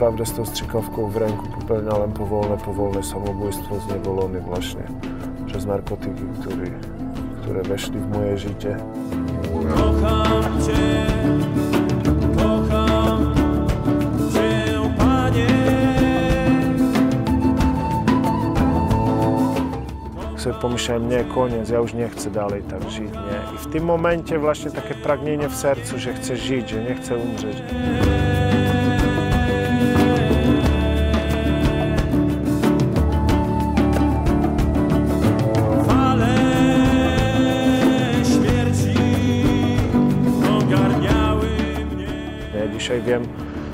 naprawdę z tą strzykawką w ręku popełniałem powolne, powolne samobójstwo zniewolony właśnie przez narkotyki, który, które weszli w moje życie. Kocham Cię, kocham Cię, Panie. sobie pomyślałem, nie, koniec, ja już nie chcę dalej tak żyć, nie. I w tym momencie właśnie takie pragnienie w sercu, że chcę żyć, że nie chcę umrzeć. Dzisiaj wiem,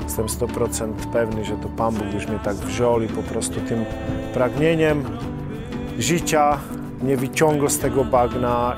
jestem 100% pewny, że to Pan Bóg już mnie tak wziął i po prostu tym pragnieniem życia mnie wyciągał z tego bagna